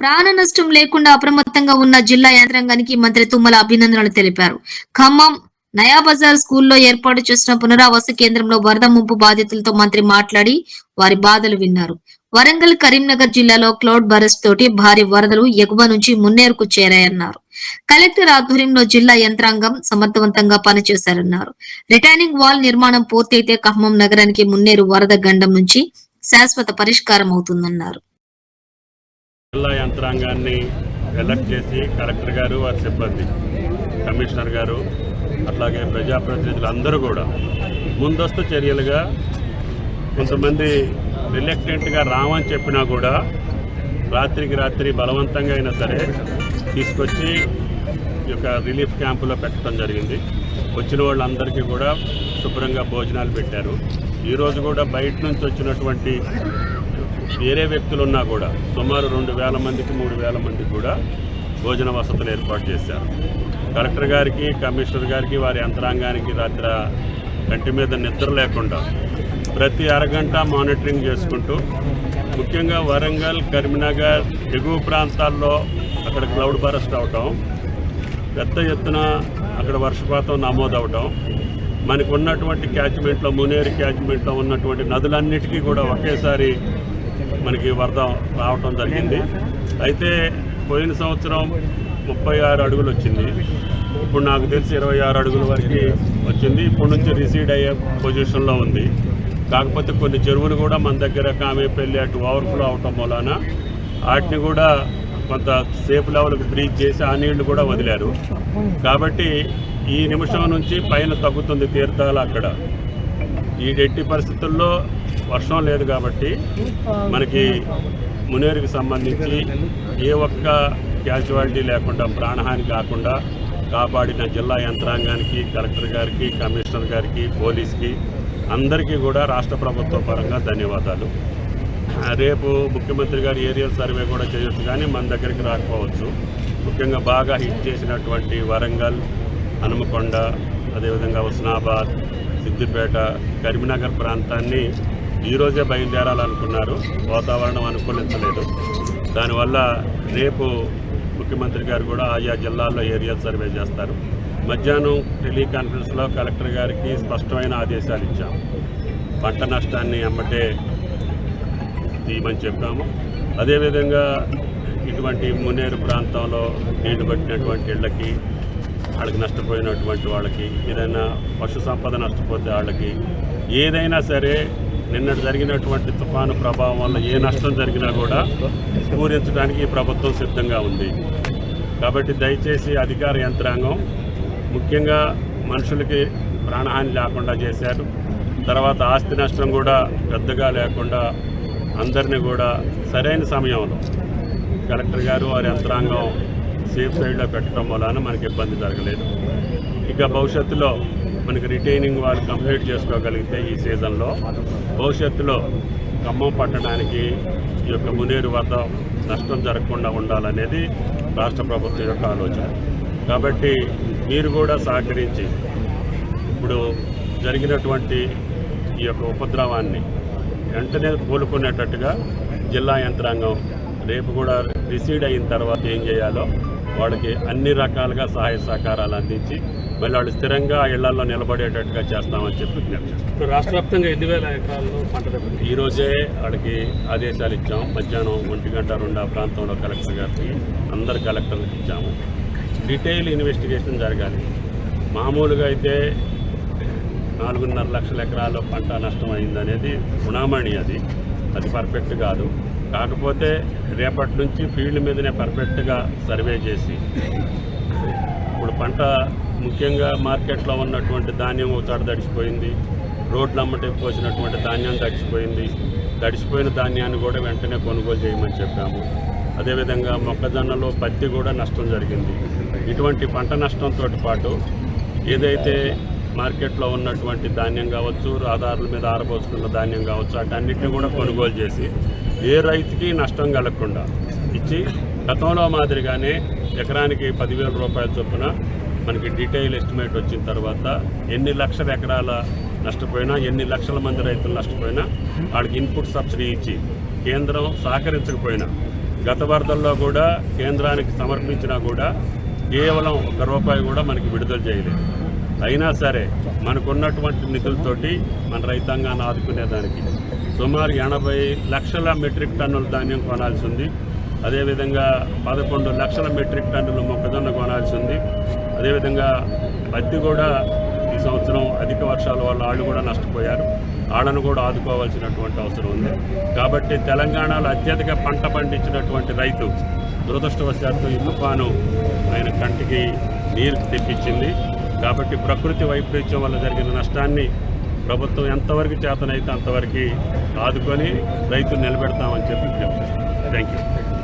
ప్రాణ నష్టం లేకుండా అప్రమత్తంగా ఉన్న జిల్లా యంత్రాంగానికి మంత్రి తుమ్మల అభినందనలు తెలిపారు. ఖమ్మం నయాబజార్ స్కూల్లో ఏర్పాటు చేసిన పునరావాస కేంద్రంలో వరద ముంపు బాధితులతో మంత్రి మాట్లాడి వారి బాధలు విన్నారు. వరంగల్ కరీంనగర్ జిల్లాలో క్లౌడ్ బరస్ తోటి భారీ వరదలు ఎగువ నుంచి మున్నేరుకు చేరాయన్నారు. కలెక్టర్ ఆధ్వర్యంలో జిల్లా యంత్రాంగం సమర్థవంతంగా పనిచేశారన్నారు. రిటైనింగ్ వాల్ నిర్మాణం పూర్తయితే ఖమ్మం నగరానికి మున్నేరు వరద గండం నుంచి శాశ్వత పరిష్కారం అవుతుందన్నారు. జిల్లా యంత్రాంగాన్ని ఎలక్ట్ చేసి కలెక్టర్ గారు వారి సిబ్బంది కమిషనర్ గారు అట్లాగే ప్రజాప్రతినిధులు అందరూ కూడా ముందస్తు చర్యలుగా కొంతమంది రిలెక్టెంట్గా రామని చెప్పినా కూడా రాత్రికి రాత్రి బలవంతంగా అయినా సరే తీసుకొచ్చి ఈ యొక్క రిలీఫ్ క్యాంపులో పెట్టడం జరిగింది. వచ్చిన వాళ్ళందరికీ కూడా శుభ్రంగా భోజనాలు పెట్టారు. ఈరోజు కూడా బయట నుంచి వచ్చినటువంటి వేరే వ్యక్తులు ఉన్నా కూడా సుమారు రెండు వేల మందికి మూడు వేల మందికి కూడా భోజన వసతులు ఏర్పాటు చేశారు. కలెక్టర్ గారికి కమిషనర్ గారికి వారి యంత్రాంగానికి రాత్రి కంటి మీద నిద్ర లేకుండా ప్రతి అరగంట మానిటరింగ్ చేసుకుంటూ ముఖ్యంగా వరంగల్ కరీంనగర్ ఎగువ ప్రాంతాల్లో అక్కడ క్లౌడ్ బరస్ట్ అవటం పెద్ద ఎత్తున అక్కడ వర్షపాతం నమోదవటం మనకు ఉన్నటువంటి క్యాచ్మెంట్లో మునేరు క్యాచ్మెంట్లో ఉన్నటువంటి నదులన్నిటికీ కూడా ఒకేసారి మనకి వరద రావటం జరిగింది. అయితే పోయిన సంవత్సరం ముప్పై ఆరు అడుగులు వచ్చింది. ఇప్పుడు నాకు తెలిసి ఇరవై ఆరు అడుగుల వరకు వచ్చింది. ఇప్పటి నుంచి రిసీడ్ అయ్యే పొజిషన్లో ఉంది. కాకపోతే కొన్ని చెరువులు కూడా మన దగ్గర కామేపల్లి అటు ఓవర్ఫ్లో అవటం వలన వాటిని కూడా కొంత సేఫ్ లెవెల్కి బ్రీచ్ చేసి ఆ నీళ్ళు కూడా వదిలారు. కాబట్టి ఈ నిమిషం నుంచి పైన తగ్గుతుంది తీర్థాలు అక్కడ. ఈ ఎట్టి పరిస్థితుల్లో వర్షం లేదు కాబట్టి మనకి మునేరుకి సంబంధించి ఏ ఒక్క క్యాజువాలిటీ లేకుండా ప్రాణహాని కాకుండా కాపాడిన జిల్లా యంత్రాంగానికి కలెక్టర్ గారికి కమిషనర్ గారికి పోలీస్కి అందరికీ కూడా రాష్ట్ర ప్రభుత్వ పరంగా ధన్యవాదాలు. రేపు ముఖ్యమంత్రి గారు ఏరియల్ సర్వే కూడా చేయొచ్చు కానీ మన దగ్గరికి రాకపోవచ్చు. ముఖ్యంగా బాగా హిట్ చేసినటువంటి వరంగల్ హనుమకొండ అదేవిధంగా హుస్నాబాద్ సిద్దిపేట కరీంనగర్ ప్రాంతాన్ని ఈరోజే బయలుదేరాలనుకున్నారు. వాతావరణం అనుకూలించలేదు. దానివల్ల రేపు ముఖ్యమంత్రి గారు కూడా ఆయా జిల్లాల్లో ఏరియల్ సర్వే చేస్తారు. మధ్యాహ్నం టెలికాన్ఫరెన్స్లో కలెక్టర్ గారికి స్పష్టమైన ఆదేశాలు ఇచ్చాం. పంట నష్టాన్ని అమ్మటే తీయమని చెప్పాము. అదేవిధంగా ఇటువంటి మునేరు ప్రాంతంలో నీళ్ళు పట్టినటువంటి ఇళ్ళకి వాళ్ళకి నష్టపోయినటువంటి వాళ్ళకి ఏదైనా పశు సంపద నష్టపోతే వాళ్ళకి ఏదైనా సరే నిన్నటి జరిగినటువంటి తుఫాను ప్రభావం వల్ల ఏ నష్టం జరిగినా కూడా పూరించడానికి ఈ ప్రభుత్వం సిద్ధంగా ఉంది. కాబట్టి దయచేసి అధికార యంత్రాంగం ముఖ్యంగా మనుషులకి ప్రాణహాని లేకుండా చేశారు. తర్వాత ఆస్తి నష్టం కూడా పెద్దగా లేకుండా అందరినీ కూడా సరైన సమయంలో కలెక్టర్ గారు వారి యంత్రాంగం సేఫ్ సైడ్లో పెట్టడం వలన మనకి ఇబ్బంది జరగలేదు. ఇక భవిష్యత్తులో మనకి రిటైనింగ్ వాళ్ళు కంప్లీట్ చేసుకోగలిగితే ఈ సీజన్లో భవిష్యత్తులో ఖమ్మం పట్టడానికి ఈ యొక్క మునేరు వద్ద నష్టం జరగకుండా ఉండాలనేది రాష్ట్ర ప్రభుత్వం యొక్క ఆలోచన. కాబట్టి మీరు కూడా సహకరించి ఇప్పుడు జరిగినటువంటి ఈ యొక్క ఉపద్రవాన్ని వెంటనే కోలుకునేటట్టుగా జిల్లా యంత్రాంగం రేపు కూడా రిసీడ్ అయిన తర్వాత ఏం చేయాలో వాళ్ళకి అన్ని రకాలుగా సహాయ సహకారాలు అందించి మళ్ళీ వాళ్ళు స్థిరంగా ఇళ్ళలో నిలబడేటట్టుగా చేస్తామని చెప్పి విజ్ఞప్తి రాష్ట్ర వ్యాప్తంగా ఎన్ని వేల ఎకరాల్లో పంట దెబ్బతింది ఈ రోజే వాళ్ళకి ఆదేశాలు ఇచ్చాం. మధ్యాహ్నం ఒంటి గంట రెండు ఆ ప్రాంతంలో కలెక్టర్ గారికి అందరు కలెక్టర్లకు ఇచ్చాము. డీటెయిల్ ఇన్వెస్టిగేషన్ జరగాలి. మామూలుగా అయితే నాలుగున్నర లక్షల ఎకరాల్లో పంట నష్టం అయిందనేది గుణామణి అది. అది పర్ఫెక్ట్ కాదు. కాకపోతే రేపటి నుంచి ఫీల్డ్ మీదనే పర్ఫెక్ట్గా సర్వే చేసి ఇప్పుడు పంట ముఖ్యంగా మార్కెట్లో ఉన్నటువంటి ధాన్యం ఒక చోట తడిసిపోయింది రోడ్లు అమ్మటే పోసినటువంటి ధాన్యం తడిసిపోయింది తడిసిపోయిన ధాన్యాన్ని కూడా వెంటనే కొనుగోలు చేయమని చెప్పాము. అదేవిధంగా మొక్కజొన్నలో పత్తి కూడా నష్టం జరిగింది. ఇటువంటి పంట నష్టంతో పాటు ఏదైతే మార్కెట్లో ఉన్నటువంటి ధాన్యం కావచ్చు ఆధారాల మీద ఆరబోసుకున్న ధాన్యం కావచ్చు వాటన్నిటిని కూడా కొనుగోలు చేసి ఏ రైతుకి నష్టం కలగకుండా ఇచ్చి గతంలో మాదిరిగానే ఎకరానికి పదివేల రూపాయల చొప్పున మనకి డీటెయిల్ ఎస్టిమేట్ వచ్చిన తర్వాత ఎన్ని లక్షల ఎకరాల నష్టపోయినా ఎన్ని లక్షల మంది రైతులు నష్టపోయినా వాళ్ళకి ఇన్పుట్ సబ్సిడీ ఇచ్చి కేంద్రం సహకరించకపోయినా గత వరదల్లో కూడా కేంద్రానికి సమర్పించినా కూడా కేవలం ఒక రూపాయి కూడా మనకి విడుదల చేయలేదు. అయినా సరే మనకున్నటువంటి నిధులతోటి మన రైతాంగాన్ని ఆదుకునేదానికి సుమారు ఎనభై లక్షల మెట్రిక్ టన్నుల ధాన్యం కొనాల్సి ఉంది. అదేవిధంగా పదకొండు లక్షల మెట్రిక్ టన్నుల మొక్కజొన్న కొనాల్సి ఉంది. అదేవిధంగా పత్తి కూడా ఈ సంవత్సరం అధిక వర్షాల వల్ల వాళ్ళు కూడా నష్టపోయారు. వాళ్ళను కూడా ఆదుకోవాల్సినటువంటి అవసరం ఉంది. కాబట్టి తెలంగాణలో అత్యధిక పంట పండించినటువంటి రైతు దురదృష్టవశాత్తు ఇల్లుపాను ఆయన కంటికి నీరు తెప్పించింది. కాబట్టి ప్రకృతి వైపరీత్యం వల్ల జరిగిన నష్టాన్ని ప్రభుత్వం ఎంతవరకు చేతనైతే అంతవరకు ఆదుకొని రైతులు నిలబెడతామని చెప్పి థ్యాంక్ యూ